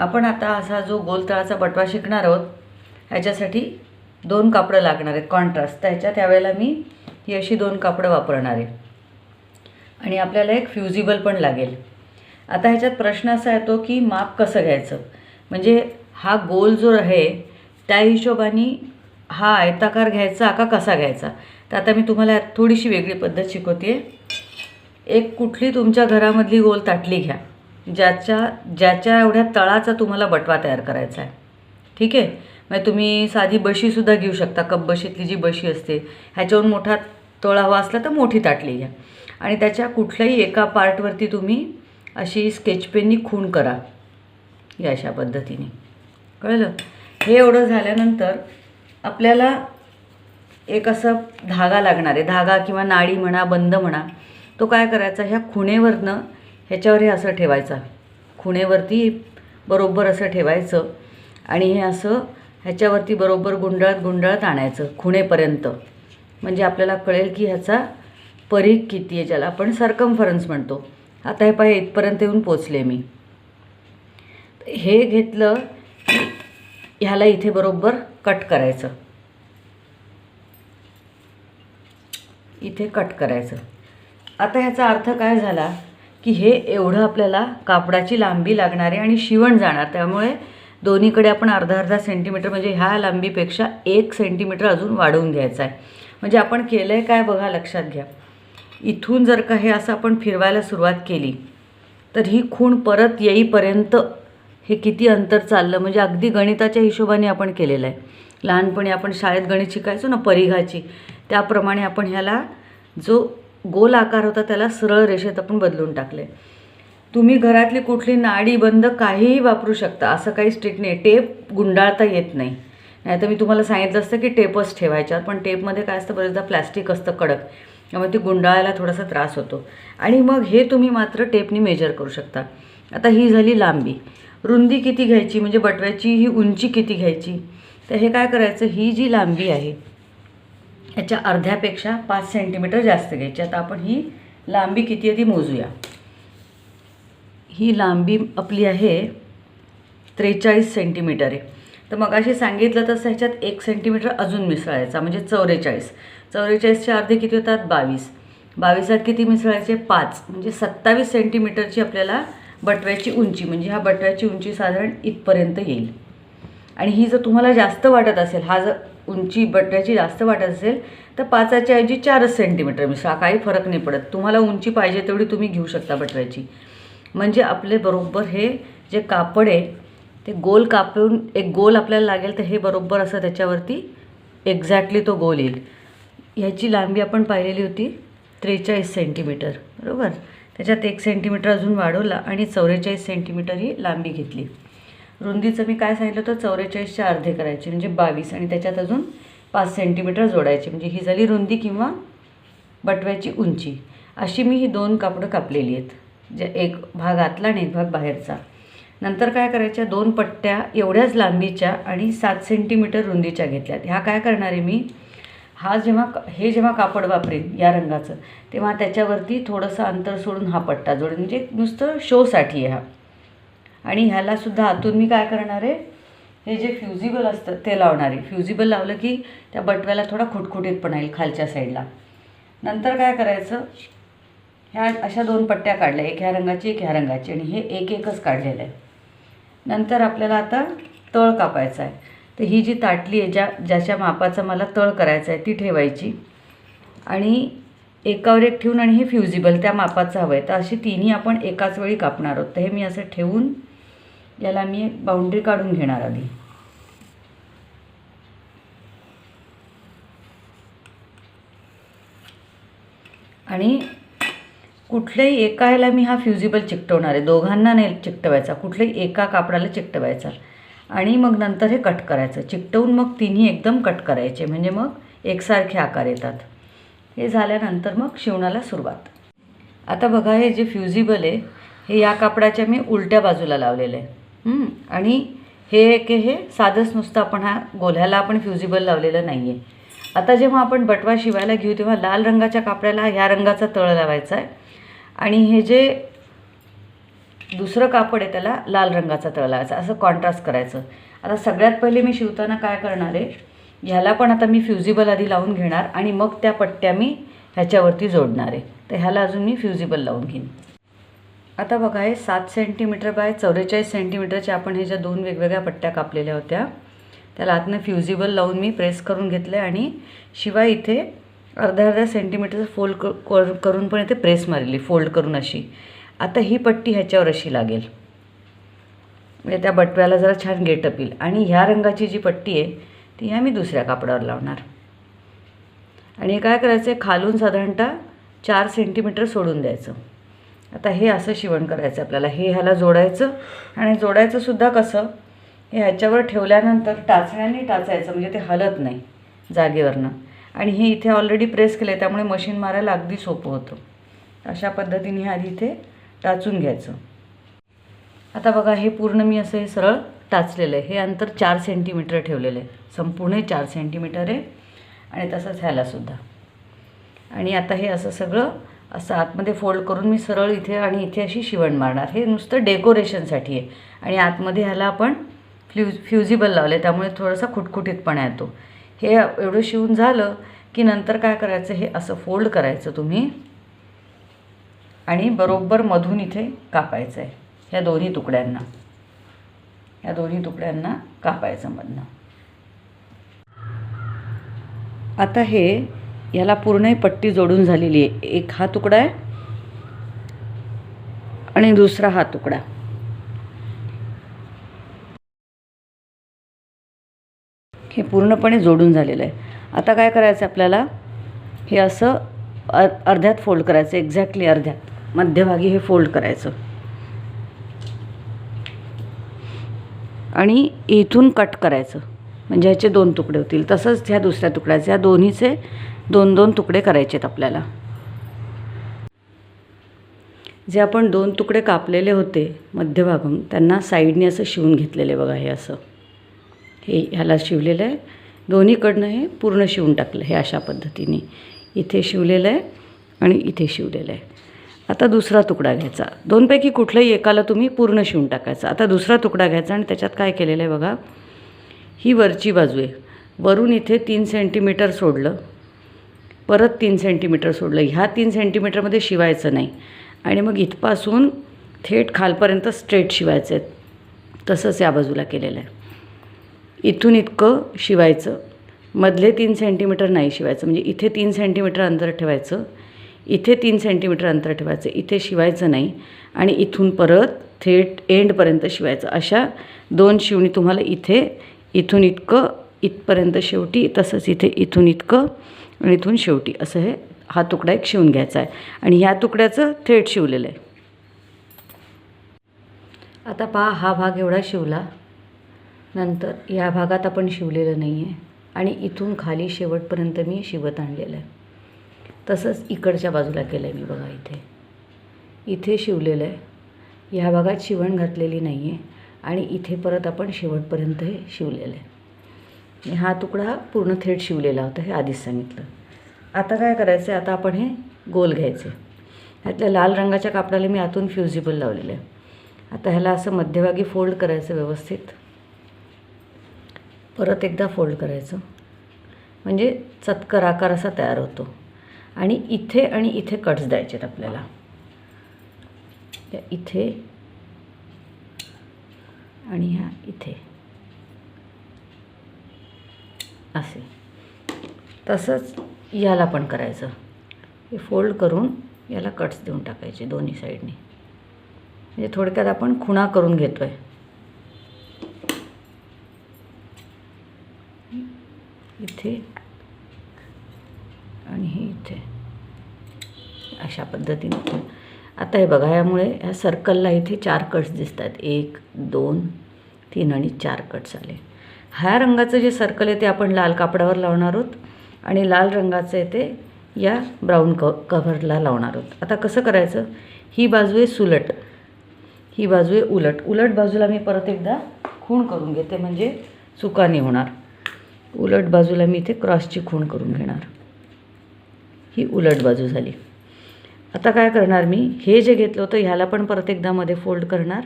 आपण आता असा जो गोलतळाचा बटवा शिकणार आहोत ह्याच्यासाठी दोन कापडं लागणार आहेत कॉन्ट्रास्ट तर ह्याच्या त्यावेळेला मी ही अशी दोन कापडं वापरणार आहे. आणि आपल्याला एक फ्युजिबल पण लागेल. आता ह्याच्यात प्रश्न असा येतो की माप कसं घ्यायचं? म्हणजे हा गोल जो आहे त्या हिशोबाने हा आयताकार घ्यायचा का कसा घ्यायचा? तर आता मी तुम्हाला थोडीशी वेगळी पद्धत शिकवते एक कुठली तुमच्या घरामधली गोल ताटली घ्या. ज्याच्या ज्याच्या एवढ्या तळाचा तुम्हाला बटवा तयार करायचा आहे. ठीक आहे? म्हणजे तुम्ही साधी बशीसुद्धा घेऊ शकता. कप बशीतली जी बशी असते ह्याच्याहून मोठा तळा हवा असला तर मोठी ताटली घ्या. आणि त्याच्या कुठल्याही एका पार्टवरती तुम्ही अशी स्केच पेननी खूण करा. या अशा पद्धतीने. कळलं? हे एवढं झाल्यानंतर आपल्याला एक असं धागा लागणार आहे. धागा किंवा नाळी म्हणा बंद म्हणा तो काय करायचा? ह्या खुणेवरनं ह्याच्यावर हे असं ठेवायचा खुणेवरती बरोबर असं ठेवायचं आणि हे असं ह्याच्यावरती बरोबर गुंडाळत गुंडाळत आणायचं खुणेपर्यंत. म्हणजे आपल्याला कळेल की ह्याचा परीख किती आहे ज्याला आपण सरकमफरन्स म्हणतो. आता हे पाहिजे इथपर्यंत येऊन पोचले मी. हे घेतलं ह्याला इथे बरोबर कट करायचं. इथे कट करायचं. आता ह्याचा अर्थ काय झाला? की हे एवढं आपल्याला कापडाची लांबी लागणार आहे आणि शिवण जाणार. त्यामुळे दोन्हीकडे आपण अर्धा अर्धा सेंटीमीटर म्हणजे ह्या लांबीपेक्षा एक सेंटीमीटर अजून वाढवून घ्यायचं आहे. म्हणजे आपण केलं आहे काय बघा लक्षात घ्या. इथून जर का हे असं आपण फिरवायला सुरुवात केली तर ही खूण परत येईपर्यंत हे किती अंतर चाललं? म्हणजे अगदी गणिताच्या हिशोबाने आपण केलेलं आहे. लहानपणी आपण शाळेत गणित शिकायचो ना परिघाची. त्याप्रमाणे आपण ह्याला जो गोल आकार होता त्याला सरळ रेषेत आपण बदलून टाकले. तुम्ही घरातली कुठली नाडी बंद काहीही वापरू शकता असं काही स्ट्रिक नाही टेप गुंडाळता येत नाही. नाही तर मी तुम्हाला सांगितलं असतं की टेपच ठेवायच्या पण टेपमध्ये काय असतं बरेचदा प्लॅस्टिक असतं कडक त्यामुळे ती गुंडाळायला थोडासा त्रास होतो. आणि मग हे तुम्ही मात्र टेपनी मेजर करू शकता. आता ही झाली लांबी. रुंदी किती घ्यायची म्हणजे बटव्याची ही उंची किती घ्यायची? तर हे काय करायचं ही जी लांबी आहे याच्या अर्ध्यापेक्षा पाच सेंटीमीटर जास्त घ्यायची. आता आपण ही लांबी किती आहे ती मोजूया. ही लांबी आपली आहे त्रेचाळीस सेंटीमीटर आहे. तर मग अशी सांगितलं तसं ह्याच्यात एक सेंटीमीटर अजून मिसळायचा म्हणजे चौवेचाळीस चौवेचाळीसचे अर्धे किती होतात? बावीस. बावीसात किती मिसळायचे? पाच. म्हणजे सत्तावीस सेंटीमीटरची आपल्याला बटव्याची उंची म्हणजे ह्या बटव्याची उंची साधारण इथपर्यंत येईल. आणि ही जर तुम्हाला जास्त वाटत असेल हा जर उंची बटण्याची जास्त वाटत असेल तर पाचाच्या ऐवजी चारच सेंटीमीटर मिसळा म्हणजे काही फरक नाही पडत. तुम्हाला उंची पाहिजे तेवढी तुम्ही घेऊ शकता बटव्याची म्हणजे आपले बरोबर हे जे कापड आहे ते गोल कापून एक गोल आपल्याला लागेल तर हे बरोबर असं त्याच्यावरती एक्झॅक्टली तो गोल येईल. ह्याची लांबी आपण पाहिलेली होती त्रेचाळीस सेंटीमीटर बरोबर? त्याच्यात एक सेंटीमीटर अजून वाढवला आणि चौवेचाळीस सेंटीमीटर ही लांबी घेतली. रुंदीचं मी काय सांगितलं होतं? चौवेचाळीसच्या अर्धे करायचे म्हणजे बावीस आणि त्याच्यात अजून पाच सेंटीमीटर जोडायचे. म्हणजे ही झाली रुंदी किंवा बटव्याची उंची. अशी मी ही दोन कापडं कापलेली आहेत. जे एक भाग आतला आणि एक भाग बाहेरचा. नंतर काय करायच्या? दोन पट्ट्या एवढ्याच लांबीच्या आणि सात सेंटीमीटर रुंदीच्या घेतल्यात ह्या काय करणार आहे मी? हा जेव्हा हे जेव्हा कापड वापरेन या रंगाचं तेव्हा त्याच्यावरती थोडंसं अंतर सोडून हा पट्टा जोडेन. म्हणजे नुसतं शोसाठी आहे हा. आणि ह्यालासुद्धा आतून मी काय करणार आहे? हे जे फ्युजिबल असतं ते लावणार आहे. फ्युजिबल लावलं की त्या बटव्याला थोडा खुटखुटीतपणा येईल खालच्या साईडला नंतर काय करायचं? ह्या अशा दोन पट्ट्या काढल्या. एक ह्या रंगाची एक ह्या रंगाची. आणि हे एक एकच काढलेलं आहे. नंतर आपल्याला आता तळ कापायचा आहे. तर ही जी ताटली आहे ज्या ज्याच्या मापाचा मला तळ करायचा आहे ती ठेवायची. आणि एकावर एक ठेवून आणि हे फ्युजिबल त्या मापाचं हवं आहे. तर अशी तिन्ही आपण एकाच वेळी कापणार आहोत. तर हे मी असं ठेवून याला मी बाउंड्री काढून घेणार आधी. आणि कुठल्याही एका ह्याला मी हा फ्युजिबल चिकटवणार आहे. दोघांना नाही चिकटवायचा. कुठल्याही एका कापडाला चिकटवायचा. आणि मग नंतर हे कट करायचं. चिकटवून मग तिन्ही एकदम कट करायचे. म्हणजे मग एकसारखे आकार येतात. हे झाल्यानंतर मग शिवणाला सुरुवात. आता बघा हे जे फ्युजिबल आहे हे या कापडाच्या मी उलट्या बाजूला लावलेलं आहे. आणि हे एक हे साधंच नुसतं आपण हा गोल्ह्याला आपण फ्युजिबल लावलेलं नाही आहे आता जेव्हा आपण बटवा शिवायला घेऊ तेव्हा लाल रंगाच्या कापड्याला ह्या रंगाचा तळ लावायचा आहे. आणि हे जे दुसरं कापड आहे त्याला लाल रंगाचा तळ लावायचा असं कॉन्ट्रास्ट करायचं. आता सगळ्यात पहिले मी शिवताना काय करणार आहे ह्याला पण आता मी फ्युजिबल आधी लावून घेणार आणि मग त्या पट्ट्या मी ह्याच्यावरती जोडणार आहे. तर ह्याला अजून मी फ्युजिबल लावून घेईन. आता बघा हे सात सेंटीमीटर बाय चौवेचाळीस सेंटीमीटरच्या आपण हे ज्या दोन वेगवेगळ्या पट्ट्या कापलेल्या होत्या त्याला आतनं फ्युजिबल लावून मी प्रेस करून घेतलं आणि शिवाय इथे अर्ध्या अर्ध्या सेंटीमीटरचं फोल्ड क कर- करून पण इथे प्रेस मारली फोल्ड करून अशी. आता ही पट्टी ह्याच्यावर अशी लागेल. म्हणजे त्या बटव्याला जरा छान गेटअप येईल. आणि ह्या रंगाची जी पट्टी आहे ती ह्या मी दुसऱ्या कापडावर लावणार. आणि हे काय करायचं आहे खालून साधारणतः चार सेंटीमीटर सोडून द्यायचं. आता हे असं शिवण करायचं आपल्याला. हे ह्याला जोडायचं आणि जोडायचंसुद्धा कसं? हे ह्याच्यावर ठेवल्यानंतर टाचण्याने टाचायचं म्हणजे ते हलत नाही जागेवरनं. आणि हे इथे ऑलरेडी प्रेस केलं आहे त्यामुळे मशीन मारायला अगदी सोपं होतं. अशा पद्धतीने हे आधी इथे टाचून घ्यायचं. आता बघा हे पूर्ण मी असं हे सरळ टाचलेलं आहे. हे अंतर चार सेंटीमीटर ठेवलेलं आहे. संपूर्ण चार सेंटीमीटर आहे. आणि तसंच ह्यालासुद्धा आणि आता हे असं सगळं असं आतमध्ये फोल्ड करून मी सरळ इथे आणि इथे अशी शिवण मारणार. हे नुसतं डेकोरेशनसाठी आहे. आणि आतमध्ये ह्याला आपण फ्युज फ्युजिबल लावलं आहे त्यामुळे थोडासा खुटखुटीतपणा येतो. हे एवढं शिवून झालं की नंतर काय करायचं? हे असं फोल्ड करायचं तुम्ही. आणि बरोबर मधून इथे कापायचं आहे ह्या दोन्ही तुकड्यांना. ह्या दोन्ही तुकड्यांना कापायचं मधनं. आता हे ह्याला पूर्णही पट्टी जोडून झालेली आहे. एक हा तुकडा आहे आणि दुसरा हा तुकडा. हे पूर्णपणे जोडून झालेलं आहे. आता काय करायचं आपल्याला? हे असं अ अर्ध्यात फोल्ड करायचं एक्झॅक्टली अर्ध्यात. मध्यभागी हे फोल्ड करायचं. आणि इथून कट करायचं. म्हणजे ह्याचे दोन तुकडे होतील. तसंच ह्या दुसऱ्या तुकड्याचे. ह्या दोन्हीचे दोन दोन तुकडे करायचे आहेत आपल्याला. जे आपण दोन तुकडे कापलेले होते मध्यभागून त्यांना साईडने असं शिवून घेतलेले बघा हे असं. हे ह्याला शिवलेलं आहे. दोन्हीकडनं हे पूर्ण शिवून टाकलं हे अशा पद्धतीने. इथे शिवलेलं आहे आणि इथे शिवलेलं आहे. आता दुसरा तुकडा घ्यायचा. दोनपैकी कुठलंही एकाला तुम्ही पूर्ण शिवून टाकायचा. आता दुसरा तुकडा घ्यायचा आणि त्याच्यात काय केलेलं आहे बघा. ही वरची बाजू आहे. वरून इथे तीन सेंटीमीटर सोडलं. परत तीन सेंटीमीटर सोडलं. ह्या तीन सेंटीमीटरमध्ये शिवायचं नाही. आणि मग इथपासून थेट खालपर्यंत स्ट्रेट शिवायचं आहेत तसंच या बाजूला केलेलं आहे. इथून इतकं शिवायचं. मधले तीन सेंटीमीटर नाही शिवायचं. म्हणजे इथे तीन सेंटीमीटर अंतर ठेवायचं. इथे तीन सेंटीमीटर अंतर ठेवायचं. इथे शिवायचं नाही. आणि इथून परत थेट एंडपर्यंत शिवायचं. अशा दोन शिवणी तुम्हाला इथे इथून इतकं इथपर्यंत शेवटी तसंच इथे इथून इतकं आणि इथून शेवटी असं हे हा तुकडा एक शिवून घ्यायचा आहे. आणि ह्या तुकड्याचं थेट शिवलेलं आहे. आता पहा हा भाग एवढा शिवला नंतर ह्या भागात आपण शिवलेलं नाही आहे आणि इथून खाली शेवटपर्यंत मी शिवत आणलेलं आहे. तसंच इकडच्या बाजूला केलं आहे मी बघा इथे. इथे शिवलेलं आहे. ह्या भागात शिवण घातलेली नाही आहे आणि इथे परत आपण शेवटपर्यंत हे शिवलेलं आहे. हा तुकडा पूर्ण थेट शिवलेला होता हे आधीच सांगितलं. आता काय करायचं आहे आता आपण हे गोल घ्यायचे. ह्यातल्या लाल रंगाच्या कापडाला मी आतून फ्युजिबल लावलेलं आहे. आता ह्याला असं मध्यभागी फोल्ड करायचं व्यवस्थित. परत एकदा फोल्ड करायचं. म्हणजे चतकर आकार असा तयार होतो. आणि इथे आणि इथे कट्स द्यायचे आहेत आपल्याला. इथे आणि ह्या इथे. असे. तसंच याला पण करायचं. हे फोल्ड करून याला कट्स देऊन टाकायचे दोन्ही साईडने. म्हणजे थोडक्यात आपण खुणा करून घेतो आहे इथे आणि हे इथे. अशा पद्धतीने आता हे बघा यामुळे ह्या सर्कलला इथे चार कट्स दिसतात एक दोन तीन आणि चार कट्स आले. ह्या रंगाचं जे सर्कल आहे ते आपण लाल कापडावर लावणार आहोत आणि लाल रंगाचं आहे ते या ब्राऊन क कव्हरला लावणार आहोत. आता कसं करायचं? ही बाजू आहे सुलट. ही बाजू आहे उलट. उलट बाजूला मी परत एकदा खूण करून घेते म्हणजे चुकाने होणार. उलट बाजूला मी इथे क्रॉसची खूण करून घेणार. ही उलट बाजू झाली. आता काय करणार मी? हे जे घेतलं होतं ह्याला पण परत एकदा मध्ये फोल्ड करणार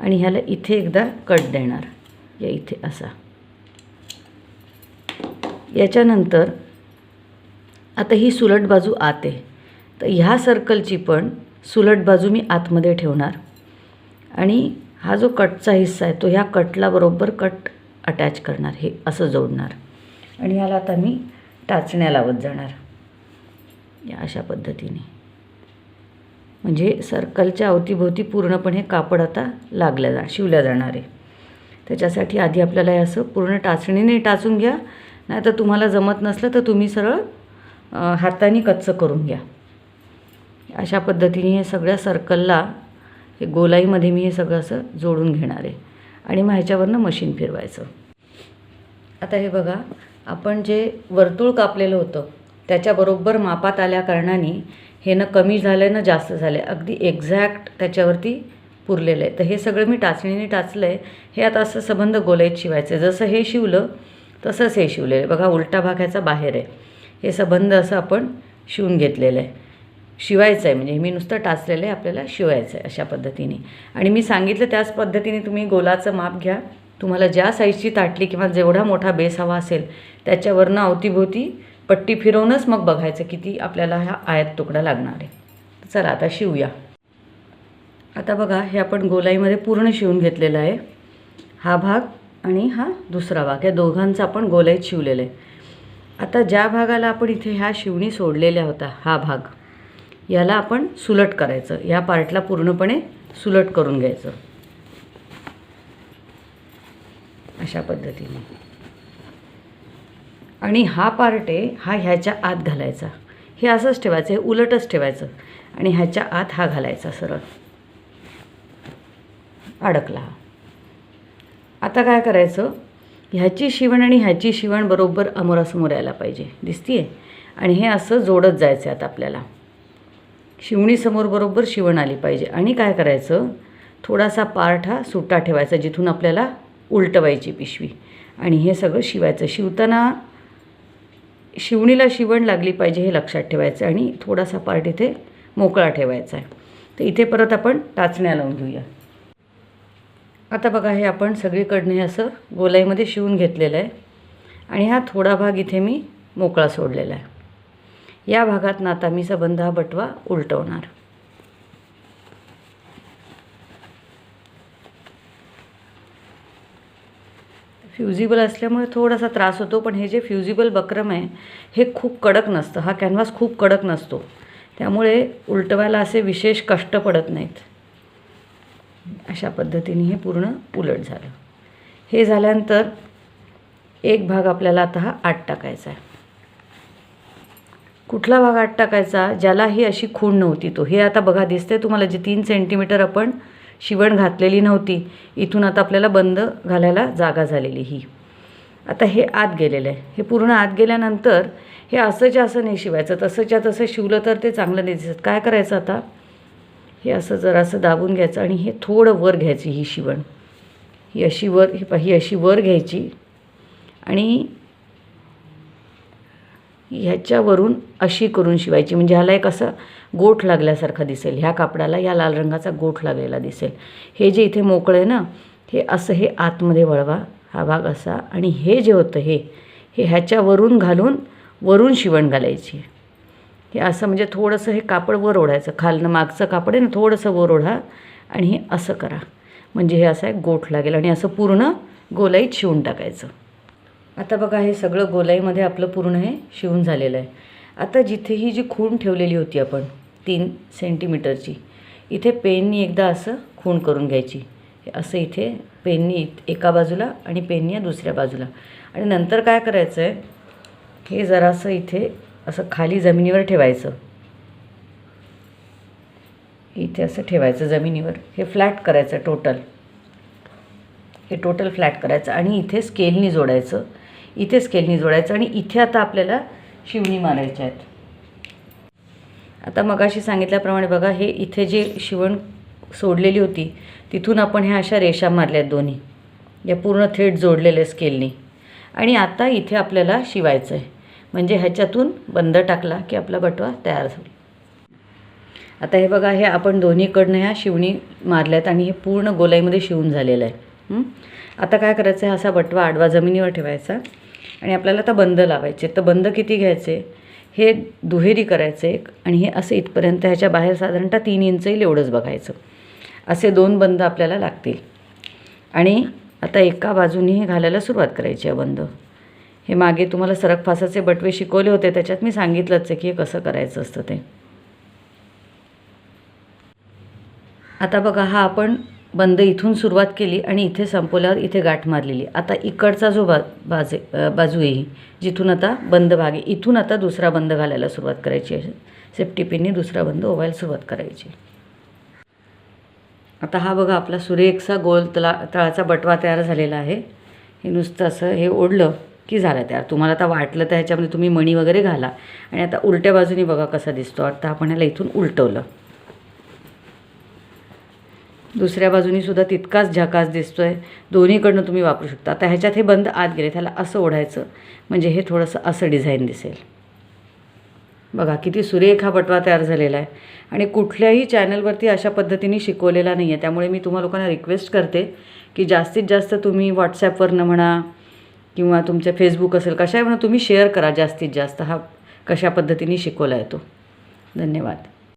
आणि ह्याला इथे एकदा कट देणार. या इथे असा. याच्यानंतर आता ही सुलट बाजू आत आहे. तर ह्या सर्कलची पण सुलट बाजू मी आतमध्ये ठेवणार. आणि हा जो कटचा हिस्सा आहे तो ह्या कटला बरोबर कट अटॅच करणार. हे असं जोडणार. आणि ह्याला आता मी टाचण्या लावत जाणार. या अशा पद्धतीने. म्हणजे सर्कलच्या अवतीभोवती पूर्णपणे कापड आता लागल्या जा शिवल्या जाणार आहे. त्याच्यासाठी आधी आपल्याला हे असं पूर्ण टाचणीने टाचून घ्या. नाही तर तुम्हाला जमत नसलं तर तुम्ही सरळ हाताने कच्चं करून घ्या. अशा पद्धतीने हे सगळ्या सर्कलला हे गोलाईमध्ये मी हे सगळं असं जोडून घेणार आहे. आणि मग ह्याच्यावरनं मशीन फिरवायचं. आता हे बघा आपण जे वर्तुळ कापलेलं होतं त्याच्याबरोबर मापात आल्या कारणाने हे न कमी झालं ना जास्त झालं आहे अगदी एक्झॅक्ट त्याच्यावरती पुरलेलं आहे. तर हे सगळं मी टाचणीने टाचलं आहे हे आता असं संबंध गोलाईत शिवायचं आहे जसं हे शिवलं तसंच हे शिवलेलं आहे. बघा उलटा भाग ह्याचा बाहेर आहे. हे सबंध असं आपण शिवून घेतलेलं आहे. शिवायचं आहे म्हणजे मी नुसतं टाचलेलं आहे आपल्याला शिवायचं आहे अशा पद्धतीने. आणि मी सांगितलं त्याच पद्धतीने तुम्ही गोलाचं माप घ्या. तुम्हाला ज्या साईजची ताटली किंवा जेवढा मोठा बेस हवा असेल त्याच्यावरनं अवतीभोवती पट्टी फिरवूनच मग बघायचं किती आपल्याला हा आयात तुकडा लागणार आहे. चला आता शिवूया. आता बघा हे आपण गोलाईमध्ये पूर्ण शिवून घेतलेलं आहे. हा भाग आणि हा दुसरा भाग या दोघांचा आपण गोलाईत शिवलेलं आहे. आता ज्या भागाला आपण इथे ह्या शिवणी सोडलेल्या होता हा भाग याला आपण सुलट करायचं. या पार्टला पूर्णपणे सुलट करून घ्यायचं. अशा पद्धतीने. आणि हा पार्ट आहे हा ह्याच्या आत घालायचा. हे असंच ठेवायचं हे उलटच ठेवायचं. आणि ह्याच्या आत हा घालायचा सरळ. अडकला हा. आता काय करायचं? ह्याची शिवण आणि ह्याची शिवण बरोबर अमोरासमोर यायला पाहिजे. दिसतीये? आणि हे असं जोडत जायचं आहे आता आपल्याला. शिवणीसमोर बरोबर शिवण आली पाहिजे. आणि काय करायचं? थोडासा पार्ट हा सुट्टा ठेवायचा जिथून आपल्याला उलटवायची पिशवी. आणि हे सगळं शिवायचं. शिवताना शिवणीला शिवण लागली पाहिजे हे लक्षात ठेवायचं आणि थोडासा पार्ट इथे मोकळा ठेवायचा आहे. तर इथे परत आपण टाचण्या लावून घेऊया. आता बघा हे आपण सगळीकडनं हे असं गोलाईमध्ये शिवून घेतलेलं आहे. आणि हा थोडा भाग इथे मी मोकळा सोडलेला आहे. या भागात आता मी सबंध हा बटवा उलटवणार. फ्युजिबल असल्यामुळे थोडासा त्रास होतो पण हे जे फ्युजिबल बक्रम आहे हे खूप कडक नसतं. हा कॅनव्हास खूप कडक नसतो. त्यामुळे उलटवायला असे विशेष कष्ट पडत नाहीत. अशा पद्धतीने हे पूर्ण उलट झालं. हे झाल्यानंतर एक भाग आपल्याला आता हा आत टाकायचा आहे. कुठला भाग आत टाकायचा? ज्याला ही अशी खूण नव्हती तो. हे आता बघा दिसते तुम्हाला जे तीन सेंटीमीटर आपण शिवण घातलेली नव्हती इथून आता आपल्याला बंद घालायला जागा झालेली ही. आता हे आत गेलेलं आहे. हे पूर्ण आत गेल्यानंतर हे असंच्या असं नाही शिवायचं. तसंच्या तसं शिवलं तर ते चांगलं नाही दिसत. काय करायचं आता? हे असं जरासं दाबून घ्यायचं आणि हे थोडं वर घ्यायची ही शिवण. ही अशी वर ही ही अशी वर घ्यायची. आणि ह्याच्यावरून अशी करून शिवायची. म्हणजे ह्याला एक असं गोठ लागल्यासारखा दिसेल. ह्या कापडाला या लाल रंगाचा गोठ लागलेला दिसेल. हे जे इथे मोकळं आहे ना हे असं हे आतमध्ये वळवा. हा भाग असा. आणि हे जे होतं हे हे ह्याच्यावरून घालून वरून शिवण घालायची. हे असं म्हणजे थोडंसं हे कापड वर ओढायचं. खालनं मागचं कापड आहे ना थोडंसं वर ओढा आणि हे असं करा. म्हणजे हे असं एक गोठ लागेल आणि असं पूर्ण गोलाईत शिवून टाकायचं. आता बघा हे सगळं गोलाईमध्ये आपलं पूर्ण हे शिवून झालेलं आहे. आता जिथे ही जी खूण ठेवलेली होती आपण तीन सेंटीमीटरची इथे पेननी एकदा असं खूण करून घ्यायची. असं इथे पेननी एका बाजूला आणि पेननी दुसऱ्या बाजूला. आणि नंतर काय करायचं आहे हे जरासं इथे असं खाली जमिनीवर ठेवायचं. इथे असं ठेवायचं जमिनीवर. हे फ्लॅट करायचं टोटल हे टोटल फ्लॅट करायचं आणि इथे स्केलनी जोडायचं. इथे स्केलनी जोडायचं आणि इथे आता आपल्याला शिवणी मारायच्या आहेत. आता मगाशी सांगितल्याप्रमाणे बघा हे इथे जे शिवण सोडलेली होती तिथून आपण ह्या अशा रेषा मारल्या आहेत दोन्ही. या पूर्ण थेट जोडलेल्या स्केलनी आणि आता इथे आपल्याला शिवायचं आहे. म्हणजे ह्याच्यातून बंद टाकला की आपला बटवा तयार होईल आता हे बघा हे आपण दोन्हीकडनं ह्या शिवणी मारल्यात आणि हे पूर्ण गोलाईमध्ये शिवून झालेलं आहे. आता काय करायचं? आहे असा बटवा आडवा जमिनीवर ठेवायचा आणि आपल्याला आता बंद लावायचे. तर बंद किती घ्यायचे? हे दुहेरी करायचे एक आणि हे असं इथपर्यंत ह्याच्या बाहेर साधारणतः तीन इंच येईल एवढंच बघायचं. असे दोन बंद आपल्याला लागतील. आणि आता एका बाजूनी हे घालायला सुरुवात करायची आहे बंद. हे मागे तुम्हाला सरक फासाचे बटवे शिकवले होते त्याच्यात मी सांगितलंच आहे की हे कसं करायचं असतं ते. आता बघा हा आपण बंद इथून सुरुवात केली आणि इथे संपवल्यावर इथे गाठ मारलेली. आता इकडचा जो बा बाजे बाजू आहे ही, जिथून आता बंद भाग आहे इथून आता दुसरा बंद घालायला सुरुवात करायची आहे. सेफ्टी पिनने दुसरा बंद ओवायला सुरुवात करायची. आता हा बघा आपला सुरेखचा गोल तला तळाचा बटवा तयार झालेला आहे. हे नुसतं असं हे ओढलं. की झालं तयार तुम्हाला आता वाटलं तर ह्याच्यामध्ये तुम्ही मणी वगैरे घाला. आणि आता उलट्या बाजूनी बघा कसा दिसतो. आता आपण ह्याला इथून उलटवलं. दुसऱ्या बाजूनी सुद्धा तितकाच झकास दिसतो आहे दोन्हीकडनं तुम्ही वापरू शकता. आता ह्याच्यात हे बंद आत गेले. त्याला असं ओढायचं. म्हणजे हे थोडंसं असं डिझाईन दिसेल. बघा किती सुरेख हा बटवा तयार झालेला आहे. आणि कुठल्याही चॅनलवरती अशा पद्धतीने शिकवलेला नाही आहे त्यामुळे मी तुम्हा लोकांना रिक्वेस्ट करते की जास्तीत जास्त तुम्ही व्हॉट्सॲपवरनं म्हणा किंवा तुमचं फेसबुक असेल कशावरनं तुम्ही शेअर करा जास्तीत जास्त. हा कशा पद्धतीने शिकवला आहे तो. धन्यवाद.